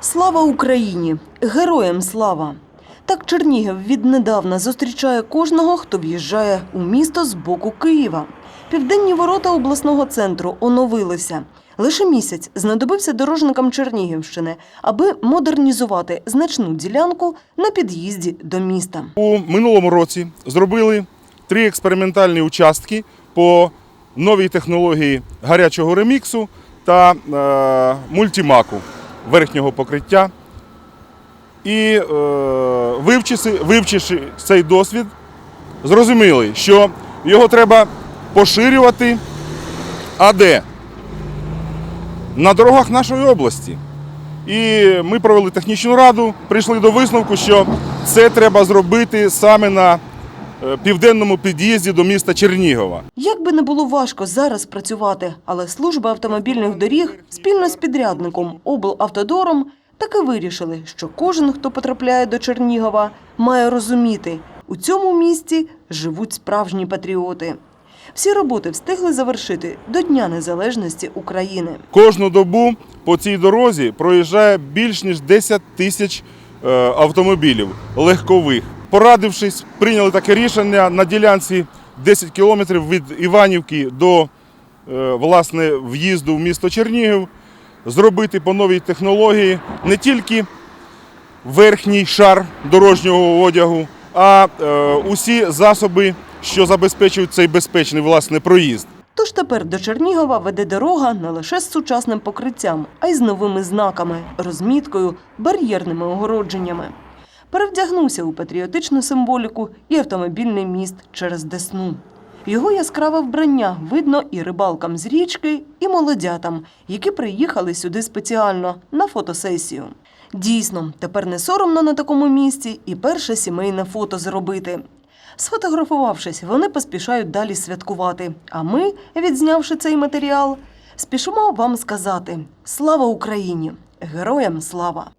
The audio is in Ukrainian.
Слава Україні! Героям слава! Так Чернігів віднедавна зустрічає кожного, хто в'їжджає у місто з боку Києва. Південні ворота обласного центру оновилися. Лише місяць знадобився дорожникам Чернігівщини, аби модернізувати значну ділянку на під'їзді до міста. У минулому році зробили три експериментальні участки по новій технології гарячого реміксу та е, мультимаку верхнього покриття. І е, вивчивши, вивчивши цей досвід, зрозуміли, що його треба поширювати, а де? На дорогах нашої області. І ми провели технічну раду, прийшли до висновку, що це треба зробити саме на південному під'їзді до міста Чернігова. Як би не було важко зараз працювати, але служба автомобільних доріг спільно з підрядником облавтодором таки вирішили, що кожен, хто потрапляє до Чернігова, має розуміти, у цьому місті живуть справжні патріоти. Всі роботи встигли завершити до Дня Незалежності України. Кожну добу по цій дорозі проїжджає більш ніж 10 тисяч е, автомобілів легкових. Порадившись, прийняли таке рішення на ділянці 10 кілометрів від Іванівки до е, власне в'їзду в місто Чернігів зробити по новій технології не тільки верхній шар дорожнього одягу, а е, усі засоби, що забезпечують цей безпечний власне проїзд. Тож тепер до Чернігова веде дорога не лише з сучасним покриттям, а й з новими знаками, розміткою, бар'єрними огородженнями. Перевдягнувся у патріотичну символіку і автомобільний міст через Десну. Його яскраве вбрання видно і рибалкам з річки, і молодятам, які приїхали сюди спеціально на фотосесію. Дійсно, тепер не соромно на такому місці і перше сімейне фото зробити. Сфотографувавшись, вони поспішають далі святкувати. А ми, відзнявши цей матеріал, спішимо вам сказати: слава Україні! Героям слава!